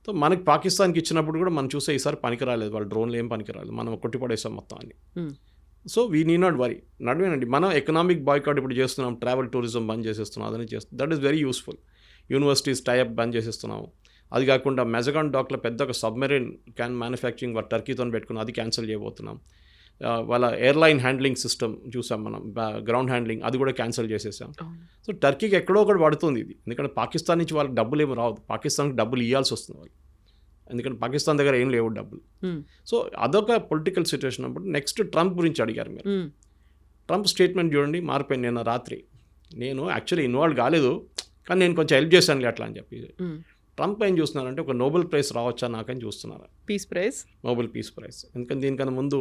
సో మనకి పాకిస్తాన్కి ఇచ్చినప్పుడు కూడా మనం చూసే ఈసారి పనికి రాలేదు వాళ్ళ డ్రోన్లు ఏం పనికి రాలేదు మనం కొట్టి పడేసాం మొత్తం అన్ని. మ్మ్. So we need not worry. నడవేనండి మనం ఎకనామిక్ బాయ్కాట్ ఇప్పుడు చేస్తున్నాం ట్రావెల్ టూరిజం బంద్ చేసేస్తున్నాం అదని చేస్తున్నాం that is very useful. Universities tie up బంద్ చేసేస్తున్నాము. అది కాకుండా మెజగాన్ డాక్లో పెద్ద ఒక సబ్మెరీన్ క్యాన్ మ్యానుఫ్యాక్చరింగ్ టర్కీతో పెట్టుకుని అది క్యాన్సిల్ చేయబోతున్నాం. వాళ్ళ ఎయిర్లైన్ హ్యాండ్లింగ్ సిస్టమ్ చూసాం మనం. గ్రౌండ్ హ్యాండ్లింగ్ అది కూడా క్యాన్సిల్ చేసేసాం. సో టర్కీకి ఎక్కడో ఒకటి పడుతుంది ఇది. ఎందుకంటే పాకిస్తాన్ నుంచి వాళ్ళకి డబ్బులు ఏమి రావు. పాకిస్తాన్కి డబ్బులు ఇవ్వాల్సి వస్తుంది వాళ్ళు ఎందుకంటే పాకిస్తాన్ దగ్గర ఏం లేవు డబ్బులు. సో అదొక పొలిటికల్ సిచ్యువేషన్ అప్పుడు నెక్స్ట్ ట్రంప్ గురించి అడిగారు మీరు. ట్రంప్ స్టేట్మెంట్ చూడండి మారిపోయింది నిన్న రాత్రి. నేను యాక్చువల్లీ ఇన్వాల్వ్ కాలేదు కానీ నేను కొంచెం హెల్ప్ చేశాను అట్లా అని చెప్పి. ట్రంప్ ఏం చూస్తున్నారంటే ఒక నోబెల్ ప్రైజ్ రావచ్చా నాకని చూస్తున్నారు. Peace prize? Nobel peace prize. ఎందుకంటే దీనికన్నా ముందు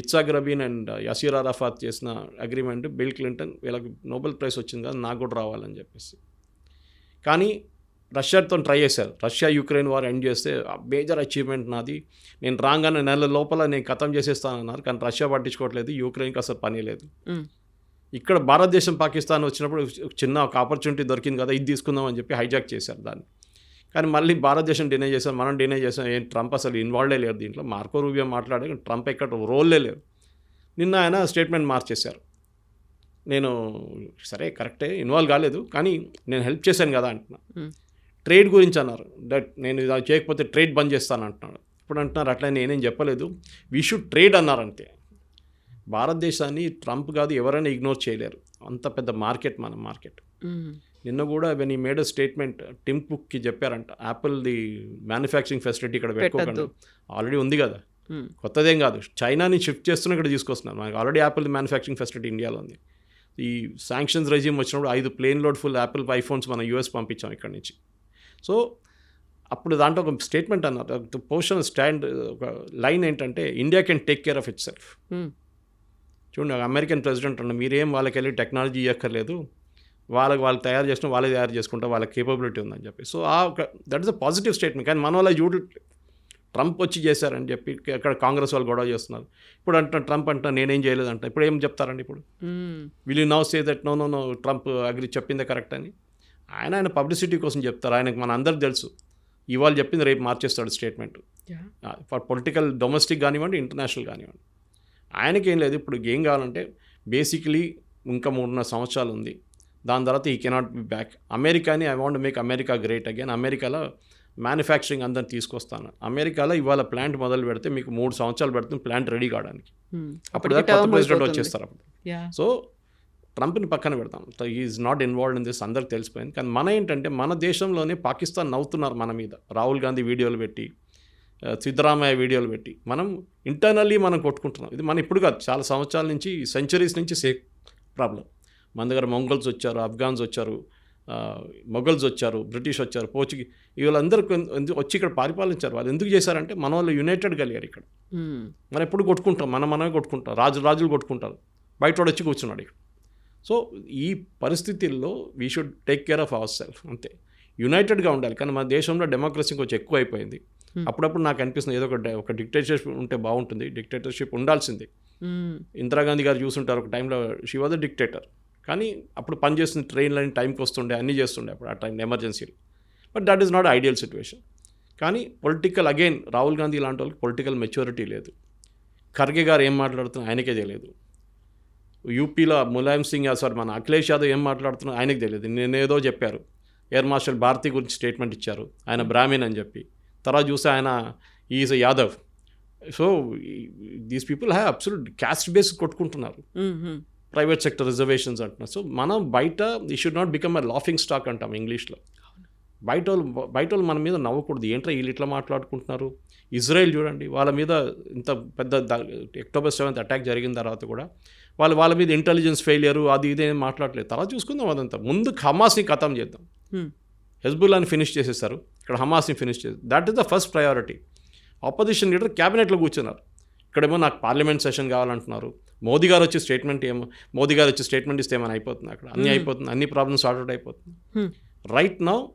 Yitzhak Rabin and Yasser Arafat చేసిన అగ్రిమెంట్ బిల్ క్లింటన్ వీళ్ళకి నోబెల్ ప్రైజ్ వచ్చింది కదా నాకు కూడా రావాలని చెప్పేసి. కానీ రష్యాతో ట్రై చేశారు. రష్యా యుక్రెయిన్ వార్ ఎండ్ చేస్తే మేజర్ అచీవ్మెంట్ నాది. నేను రాగానే నెల లోపల నేను ఖతం చేసేస్తానన్నారు కానీ రష్యా పట్టించుకోవట్లేదు యుక్రెయిన్కి అసలు పని లేదు. ఇక్కడ భారతదేశం పాకిస్తాన్ వచ్చినప్పుడు చిన్న ఒక ఆపర్చునిటీ దొరికింది కదా ఇది తీసుకుందాం అని చెప్పి హైజాక్ చేశారు దాన్ని. కానీ మళ్ళీ భారతదేశం డినై చేశాం మనం డినై చేసాం ఏం ట్రంప్ అసలు ఇన్వాల్వ్డే లేరు దీంట్లో? మార్కో రూబియో మాట్లాడే కానీ ట్రంప్ ఎక్కడ రోల్లే లేరు. నిన్న ఆయన స్టేట్మెంట్ మార్చేశారు. నేను సరే కరెక్టే ఇన్వాల్వ్ కాలేదు కానీ నేను హెల్ప్ చేశాను కదా అంటున్నా. ట్రేడ్ గురించి అన్నారు. దట్ నేను ఇది చేయకపోతే ట్రేడ్ బంద్ చేస్తాను అంటున్నాడు. ఇప్పుడు అంటున్నారు అట్లా నేనేం చెప్పలేదు. వీ షుడ్ ట్రేడ్ అన్నారు అంతే. భారతదేశాన్ని ట్రంప్ కాదు ఎవరైనా ఇగ్నోర్ చేయలేరు. అంత పెద్ద మార్కెట్ మన మార్కెట్. నిన్న కూడా వెన్ ఈ మేడ్ స్టేట్మెంట్ టిమ్ కుక్కి చెప్పారంట యాపిల్ది మ్యానుఫ్యాక్చరింగ్ ఫెసిలిటీ ఇక్కడ పెట్టుకోకండి. ఆల్రెడీ ఉంది కదా. కొత్తదేం కాదు. చైనాని షిఫ్ట్ చేస్తున్న ఇక్కడ తీసుకొస్తున్నారు. మనకి ఆల్రెడీ యాపిల్ మ్యానుఫ్యాక్చరింగ్ ఫెసిలిటీ ఇండియాలో ఉంది. ఈ శాంక్షన్స్ రెజ్యూమ్ వచ్చినప్పుడు ఐదు plane load full Apple iPhones మనం యూఎస్ పంపించాం ఇక్కడ నుంచి. సో అప్పుడు దాంట్లో ఒక స్టేట్మెంట్ అన్నారు. పోషన్ స్టాండ్ ఒక లైన్ ఏంటంటే India can take care of itself. చూడండి అమెరికన్ ప్రెసిడెంట్ అన్న మీరేం వాళ్ళకి వెళ్ళి టెక్నాలజీ ఇవ్వక్కర్లేదు వాళ్ళకి వాళ్ళు తయారు చేసిన వాళ్ళే తయారు చేసుకుంటే వాళ్ళకి కేపబిలిటీ ఉందని చెప్పి. సో ఆ ఒక that is a positive statement కానీ మన వాళ్ళ చూడు ట్రంప్ వచ్చి చేశారని చెప్పి అక్కడ కాంగ్రెస్ వాళ్ళు గొడవ చేస్తున్నారు. ఇప్పుడు అంట ట్రంప్ అంట నేనేం చేయలేదు అంట ఇప్పుడు ఏం చెప్తారండి ఇప్పుడు. Will you now say that no no no Trump agree చెప్పిందే కరెక్ట్ అని? ఆయన ఆయన పబ్లిసిటీ కోసం చెప్తారు. ఆయనకు మన అందరికి తెలుసు. ఇవాళ చెప్పింది రేపు మార్చేస్తాడు స్టేట్మెంట్. ఫర్ పొలిటికల్ డొమెస్టిక్ కానివ్వండి ఇంటర్నేషనల్ కానివ్వండి. ఆయనకి ఏం లేదు. ఇప్పుడు ఏం కావాలంటే బేసిక్లీ ఇంకా మూడున్నర సంవత్సరాలు ఉంది. దాని తర్వాత ఈ cannot be back అమెరికాని I want make America great again అమెరికాలో మ్యానుఫ్యాక్చరింగ్ అందరిని తీసుకొస్తాను. అమెరికాలో ఇవాళ ప్లాంట్ మొదలు పెడితే మీకు మూడు సంవత్సరాలు పెడుతుంది ప్లాంట్ రెడీ కావడానికి. మ్మ్. అప్పుడు కొత్త ప్రెసిడెంట్. వచ్చేస్తారు అప్పుడు. సో ట్రంప్ని పక్కన పెడతాం. Is not involved in this అందరికి తెలిసిపోయింది. కానీ మన ఏంటంటే మన దేశంలోనే పాకిస్తాన్ నవ్వుతున్నారు మన మీద. రాహుల్ గాంధీ వీడియోలు పెట్టి సిద్ధరామయ్య వీడియోలు పెట్టి. మనం ఇంటర్నల్లీ మనం కొట్టుకుంటున్నాం. ఇది మన ఇప్పుడు కాదు. చాలా సంవత్సరాల నుంచి సెంచరీస్ నుంచి సేఫ్ ప్రాబ్లం మన దగ్గర మొంగల్స్ వచ్చారు ఆఫ్ఘాన్స్ వచ్చారు మొఘల్స్ వచ్చారు బ్రిటిష్ వచ్చారు పోర్చుగీ వీళ్ళందరూ వచ్చి ఇక్కడ పరిపాలించారు? వాళ్ళు ఎందుకు చేశారంటే మన వాళ్ళు యునైటెడ్ కలిగారు ఇక్కడ. మనం ఎప్పుడు కొట్టుకుంటాం మనం మనమే కొట్టుకుంటాం రాజు రాజులు కొట్టుకుంటారు బయట వాడు వచ్చి కూర్చున్నాడు ఇక్కడ. సో ఈ పరిస్థితుల్లో we should take care of ourself అంతే. యునైటెడ్గా ఉండాలి కానీ మన దేశంలో డెమోక్రసీ కొంచెం ఎక్కువ అయిపోయింది. అప్పుడప్పుడు నాకు అనిపిస్తుంది ఏదో ఒక ఒక డిక్టేటర్షిప్ ఉంటే బాగుంటుంది డిక్టేటర్షిప్ ఉండాల్సింది. ఇందిరాగాంధీ గారు చూసుంటారు ఒక టైంలో షీ వాజ్ అ డిక్టేటర్ కానీ అప్పుడు పనిచేస్తున్న ట్రైన్లని టైంకి వస్తుండే అన్నీ చేస్తుండే అప్పుడు ఆ time ఎమర్జెన్సీలు but that is not ideal situation కానీ పొలిటికల్ అగైన్ రాహుల్ గాంధీ లాంటి వాళ్ళకి పొలిటికల్ మెచ్యూరిటీ లేదు. ఖర్గే గారు ఏం మాట్లాడుతున్నా ఆయనకే తెలియదు. యూపీలో ములాయం సింగ్ సారీ మన అఖిలేష్ యాదవ్ ఏం మాట్లాడుతున్నా ఆయనకి తెలియదు. నేనేదో చెప్పారు. ఎయిర్ మార్షల్ భారతి గురించి స్టేట్మెంట్ ఇచ్చారు. ఆయన బ్రాహ్మణ్ అని చెప్పి. తర్వాత చూస్తే ఆయన is Yadav so these people have absolute caste base కొట్టుకుంటున్నారు. ప్రైవేట్ సెక్టర్ రిజర్వేషన్స్ అంటున్నారు. సో మనం బయట ఈ should not become a laughing stock అంటాం ఇంగ్లీష్లో. బయట వాళ్ళు బయట వాళ్ళు మన మీద నవ్వకూడదు. ఏంట్రా వీళ్ళు ఇట్లా మాట్లాడుకుంటున్నారు? ఇజ్రాయెల్ చూడండి వాళ్ళ మీద ఇంత పెద్ద అక్టోబర్ సెవెంత్ అటాక్ జరిగిన తర్వాత కూడా వాళ్ళు వాళ్ళ మీద ఇంటెలిజెన్స్ ఫెయిలియర్ అది ఇది ఏం మాట్లాడలేదు. తర్వాత చూసుకుందాం అదంతా. ముందు హమాస్ని ఖతం చేద్దాం. హెజ్బుల్లాని ఫినిష్ చేసేస్తారు. ఇక్కడ హమాస్ని ఫినిష్ చేసి that is the first priority opposition leader క్యాబినెట్లో కూర్చున్నారు. ఇక్కడేమో నాకు పార్లమెంట్ సెషన్ కావాలంటున్నారు. మోదీ గారు వచ్చి స్టేట్మెంట్ ఏమో మోదీ గారు వచ్చి స్టేట్మెంట్ ఇస్తే ఏమైనా అయిపోతుంది అక్కడ? అన్నీ. అయిపోతుంది అన్ని ప్రాబ్లమ్స్ సార్ట్అవుట్ అయిపోతుంది. రైట్ నౌ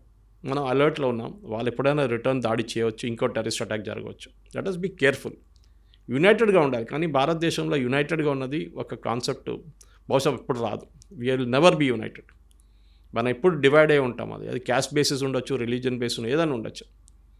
మనం అలర్ట్లో ఉన్నాం. వాళ్ళు ఎప్పుడైనా రిటర్న్ దాడి చేయవచ్చు ఇంకో టెరిస్ట్ అటాక్ జరగవచ్చు. దట్ ఈస్ బీ కేర్ఫుల్ యునైటెడ్గా ఉండాలి కానీ భారతదేశంలో యునైటెడ్గా ఉన్నది ఒక కాన్సెప్ట్ బహుశా ఇప్పుడు రాదు. విల్ నెవర్ బీ యునైటెడ్ మనం ఎప్పుడు డివైడ్ అయి ఉంటాం అది. అది క్యాస్ట్ బేసిస్ ఉండొచ్చు రిలీజియన్ బేస్ ఏదైనా ఉండొచ్చు.